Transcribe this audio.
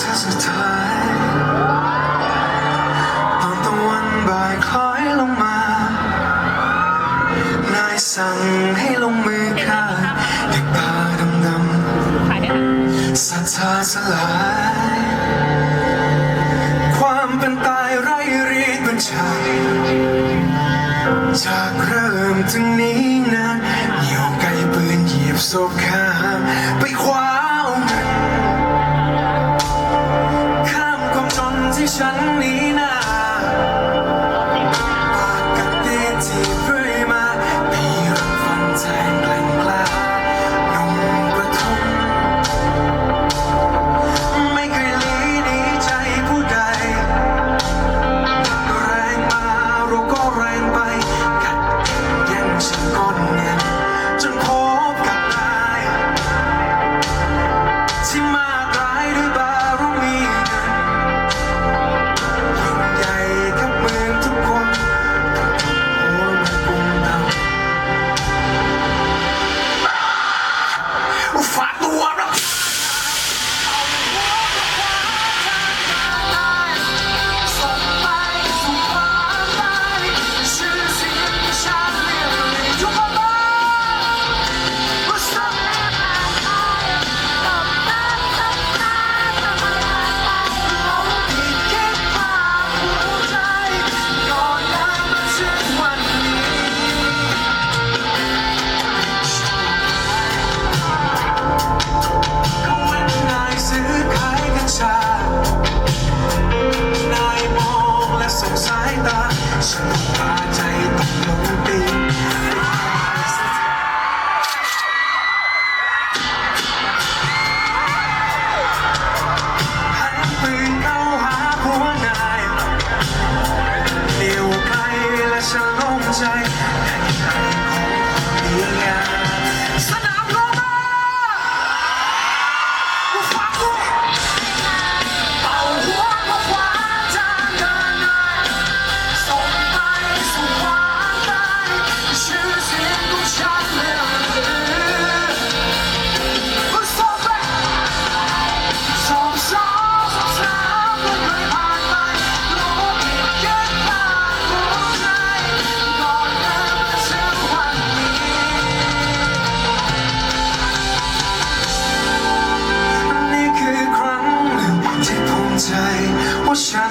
Says the time on ยคล้ยลงมานายสั่งให้ลงมือฆ่าเด็ตาดำๆศรัทธาสลาย จากเริ่มถึงนี้นะเนียวไกลปืนเหยียบศพข้าไปคว้า সমস্যা